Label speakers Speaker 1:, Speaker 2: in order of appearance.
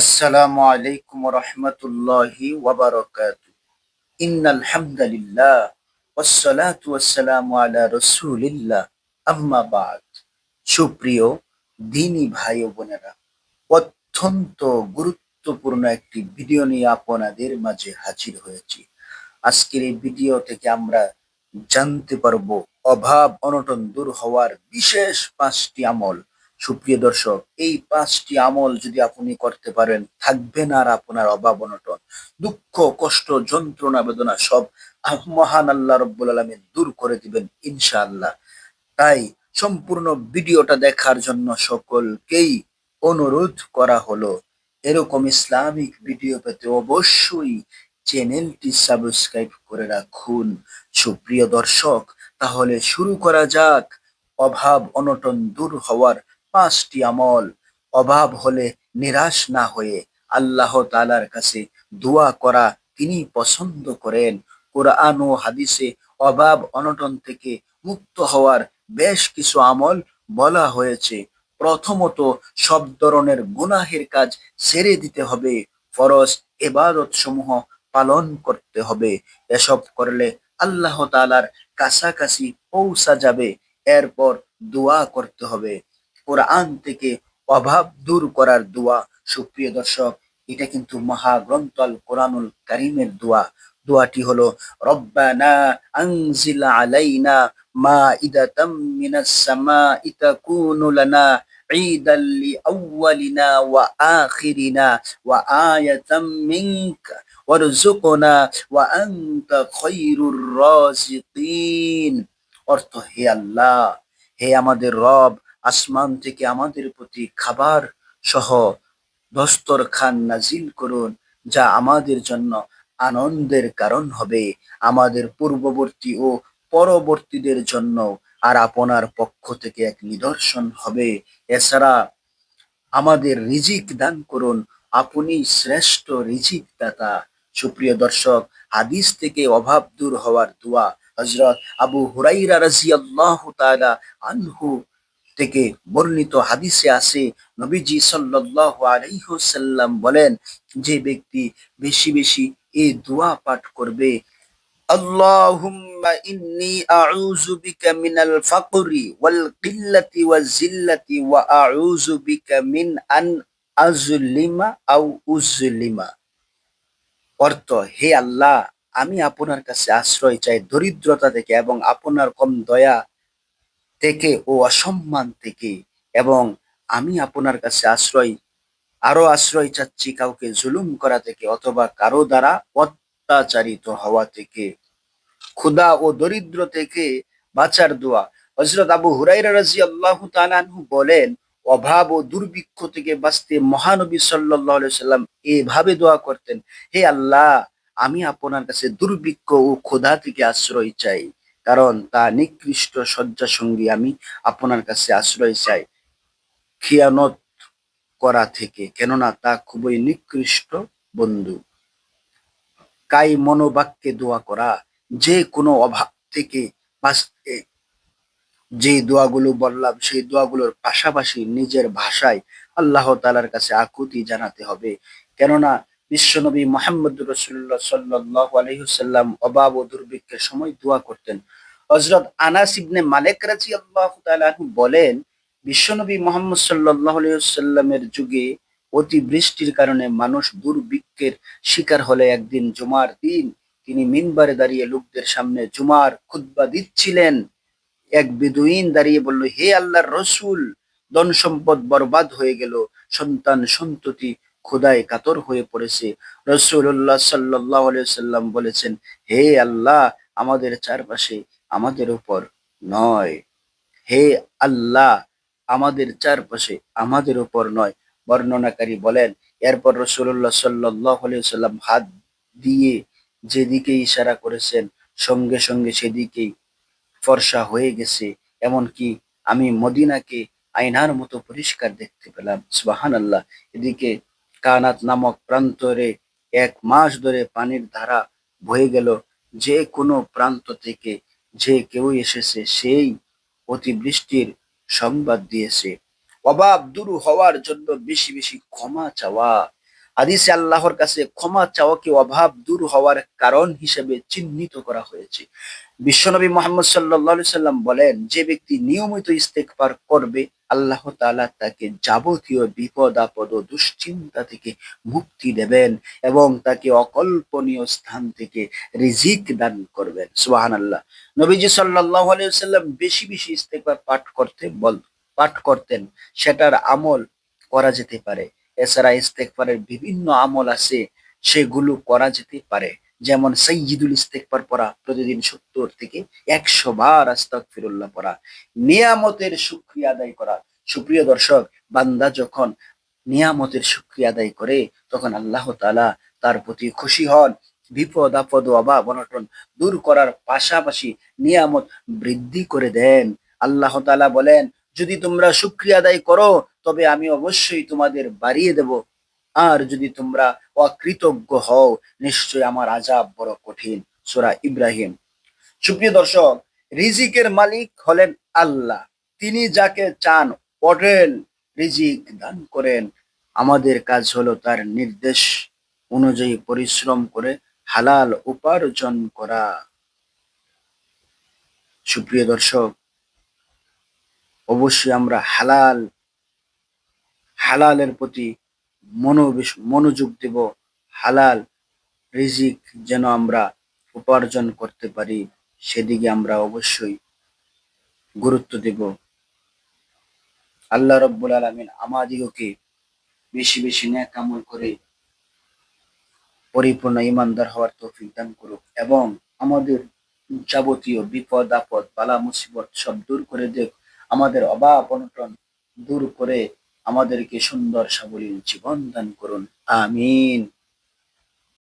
Speaker 1: আসসালামু আলাইকুম রহমতুল্লাহি ওয়াবারাকাত ইন্নাল হামদালিল্লাহ ওয়াসসালাতু ওয়াসসালামু আলা রাসূলিল্লাহ। আম্মা বাদ। সুপ্রিয় দিনী ভাই ও বোনেরা, অত্যন্ত গুরুত্বপূর্ণ একটি ভিডিও নিয়ে আপনাদের মাঝে হাজির হয়েছি। আজকের এই ভিডিও থেকে আমরা জানতে পারব অভাব, অনটন দূর হওয়ার বিশেষ পাঁচটি আমল সুপ্রিয় দর্শক, এই পাঁচটি আমল যদি আপনি করতে পারেন, থাকবে না আর আপনার অভাব অনটন। দুঃখ, কষ্ট, যন্ত্রণা, বেদনা সব মহান আল্লাহ রব্বুল আলমী দূর করে দিবেন ইনশাআল্লাহ। তাই সম্পূর্ণ ভিডিওটা দেখার জন্য সকলকেই অনুরোধ করা হলো, এরকম ইসলামিক ভিডিও পেতে অবশ্যই চ্যানেলটি সাবস্ক্রাইব করে রাখুন। সুপ্রিয় দর্শক, তাহলে শুরু করা যাক। অভাব, অনটন দূর হওয়ার পাঁচটি আমল। অভাব হলে নিরাশ না হয়ে আল্লাহ তালার কাছে দোয়া করা তিনি পছন্দ করেন। কোরআন ও হাদিসে অভাব অনটন থেকে মুক্ত হওয়ার বেশ কিছু আমল বলা হয়েছে। প্রথমত, সব ধরনের গুনাহের কাজ ছেড়ে দিতে হবে। ফরজ এবাদত সমূহ পালন করতে হবে। এসব করলে আল্লাহ তালার কাছাকাছি পৌঁছা যাবে। এরপর দোয়া করতে হবে। কোরআন থেকে অভাব দূর করার দোয়া সুপ্রিয় দর্শক এটা কিন্তু মহাগ্রন্থ আল কোরআনুল কারিমের দোয়া দোয়াটি হলো রব্বানা আনজিল আলাইনা মা ইদাতাম মিনাস সামাই তাকুনু লানা عيدا لأولنا وآخرنا وآية منك وارزقنا وأنت خير الرازقين অর্থ হে আল্লাহ হে আমাদের রব আসমান থেকে আমাদের প্রতি খাবার সহ দস্তর খান নাজিল করুন, যা আমাদের জন্য আনন্দের কারণ হবে। আমাদের পূর্ববর্তী ও পরবর্তীদের জন্য আর আপনার পক্ষ থেকে এক নিদর্শন হবে। এছাড়া আমাদের রিজিক দান করুন, আপনি শ্রেষ্ঠ রিজিক দাতা সুপ্রিয় দর্শক, হাদিস থেকে অভাব দূর হওয়ার দোয়া হজরত আবু হুরাইরা রাজিয়াল্লাহু তাআলা আনহু থেকে বর্ণিত হাদিসে আছে, নবীজি সাল্লাল্লাহু আলাইহি ওয়াসাল্লাম বলেন, যে ব্যক্তি বেশি বেশি এই দোয়া পাঠ করবে বিকা মিনাল ফাকরি ওয়াল কিল্লাতি ওয়াজ জিল্লাতি ওয়া আউযু বিকা মিন আন আজলিমা আও উজলিমা অর্থ, হে আল্লাহ, আমি আপনার কাছে আশ্রয় চাই দরিদ্রতা থেকে এবং আপনার কম দয়া থেকে ও অসম্মান থেকে এবং আমি আপনার কাছে আশ্রয়, আরও আশ্রয় চাচ্ছি কাউকে জুলুম করা থেকে অথবা কারও দ্বারা অত্যাচারিত হওয়া থেকে। ক্ষুধা ও দরিদ্র থেকে বাঁচার দোয়া। হজরত আবু হুরাইরা রাজি আল্লাহ তালানহু বলেন, অভাব ও দুর্ভিক্ষ থেকে বাঁচতে মহানবী সাল্লাহ সাল্লাম এভাবে দোয়া করতেন, হে আল্লাহ, আমি আপনার কাছে দুর্ভিক্ষ ও ক্ষুধা থেকে আশ্রয় চাই। কারণ তা নিকৃষ্ট শয্যা সঙ্গী আমি আপনার কাছে আশ্রয় চাই। খিয়ানত করা থেকে, কেননা তা খুবই নিকৃষ্ট বন্ধু। কাই মনোবাক্যে দোয়া করা, যে কোনো অভাব থেকে বাঁচতে। যে দোয়াগুলো বললাম, সেই দোয়াগুলোর পাশাপাশি নিজের ভাষায় আল্লাহ তালার কাছে আকুতি জানাতে হবে। কেননা বিশ্বনবী মোহাম্মদ রসুল্লাহ সাল্লাহ আলহিহসাল্লাম অভাব ও দুর্ভিক্ষের সময় দোয়া করতেন। হজরত আনাস ইবনে মালেক রাজি আল্লাহ বলেন, বিশ্বনবী মোহাম্মদ সাল্লাহ আলহিহসাল্লামের যুগে অতি বৃষ্টির কারণে মানুষ দুর্ভিক্ষের শিকার হলে একদিন জুমার দিন তিনি মিনবারে দাঁড়িয়ে লোকদের সামনে জুমার খুদ্া দিচ্ছিলেন। এক বেদুইন দাঁড়িয়ে বলল, হে আল্লাহর রসুল ধন সম্পদ বরবাদ হয়ে গেল, সন্তান সন্ততি খোদায় কাতর হয়ে পড়েছে। রসুল্লাহ সাল্লাহ সাল্লাম বলেছেন, হে আল্লাহ, আমাদের চারপাশে আমাদের উপর নয়। হে আল্লাহ, আমাদের চারপাশে আমাদের উপর নয়। বর্ণনাকারী বলেন, এরপর রসুল্লাহ সাল্লাহ সাল্লাম হাত দিয়ে যেদিকে ইশারা করেছেন, সঙ্গে সঙ্গে সেদিকেই ফর্সা হয়ে গেছে। এমনকি আমি মদিনাকে আয়নার মতো পরিষ্কার দেখতে পেলাম। সুবাহান আল্লাহ এদিকে কানাত নামক প্রান্তরে এক মাস ধরে পানির ধারা বয়ে গেল। যে কোনো প্রান্ত থেকে যে কেউ এসেছে, সেই অতিবৃষ্টির সংবাদ দিয়েছে। অভাব দূর হওয়ার জন্য বেশি বেশি ক্ষমা চাওয়া হাদিসে আল্লাহর কাছে ক্ষমা চাওয়াকে অভাব দূর হওয়ার কারণ হিসেবে চিহ্নিত করা হয়েছে। বিশ্বনবী মোহাম্মদ সাল্লাহ সাল্লাম বলেন, যে ব্যক্তি নিয়মিত ইস্তেকবার করবে, আল্লাহ তাআলা তাকে যাবতীয় বিপদ, আপদ ও দুশ্চিন্তা থেকে মুক্তি দেবেন এবং তাকে অকল্পনীয় স্থান থেকে রিজিক দান করবেন। সুবাহান আল্লাহ নবীজি সাল্লাহ সাল্লাম বেশি বেশি ইস্তেকবার পাঠ করতে বল পাঠ করতেন। সেটার আমল করা যেতে পারে। এছাড়া ইস্তেকবারের বিভিন্ন আমল আছে, সেগুলো করা যেতে পারে। যেমন সৈয়দুল ইস্তেকবার পড়া, প্রতিদিন সত্তর থেকে একশো বার আস্তাক ফিরুল্লাহ পড়া। নিয়ামতের সুক্রিয়া আদায় করা। সুপ্রিয় দর্শক, বান্দা যখন নিয়ামতের সুক্রিয়া আদায় করে, তখন আল্লাহ তালা তার প্রতি খুশি হন। বিপদ, আপদ অভাব, অনটন দূর করার পাশাপাশি নিয়ামত বৃদ্ধি করে দেন। আল্লাহ তালা বলেন যদি তোমরা সুক্রিয়া আদায় করো, তবে আমি অবশ্যই তোমাদের বাড়িয়ে দেব। আর যদি তোমরা অকৃতজ্ঞ হও নিশ্চয় আমার আজাব বড় কঠিন। সোরা ইব্রাহিম। সুপ্রিয় দর্শক, রিজিকের মালিক হলেন আল্লাহ। তিনি যাকে চান পটেল রিজিক দান করেন। আমাদের কাজ হলো তার নির্দেশ অনুযায়ী পরিশ্রম করে হালাল উপার্জন করা। সুপ্রিয় দর্শক অবশ্যই আমরা হালাল, হালালের প্রতি মনোবেশ- মনোযোগ দেব। হালাল রিজিক যেন আমরা উপার্জন করতে পারি, সেদিকে আমরা অবশ্যই গুরুত্ব দেব। আল্লাহ রব্বুল আলমিন আমাদিগকে বেশি বেশি ন্যাক আমল করে পরিপূর্ণ ইমানদার হওয়ার তৌফিক দান করুক এবং আমাদের যাবতীয় বিপদ আপদ বালা মুসিবত সব দূর করে দেখ আমাদের অভাব অনটন দূর করে আমাদেরকে সুন্দর সাবলীল জীবন দান করুন। আমিন।